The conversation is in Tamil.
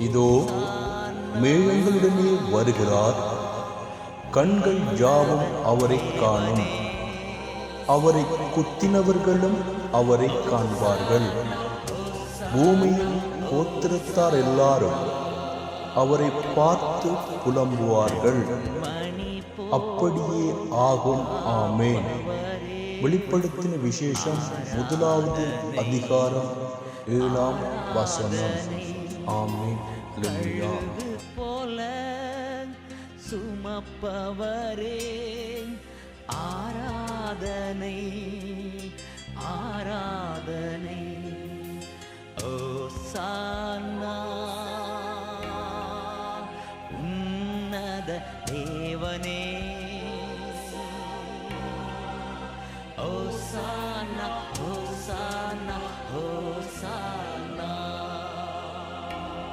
இதோ மேகங்களுடனே வருகிறார். கண்கள் யாவும் அவரை காணும். அவரை குத்தினவர்களும் அவரை காண்பார்கள். பூமியின் கோத்திரத்தார் எல்லாரும் அவரை பார்த்து புலம்புவார்கள். அப்படியே ஆகும் ஆமேன். வெளிப்படுத்தின விசேஷம் முதலாவது அதிகாரம் ஏழாம் வசனம். ஆமீன். போல சுமப்பவரே ஆராதனை ஆராதனை. ஓ சானா உன்னத தேவனே. ஓ சானா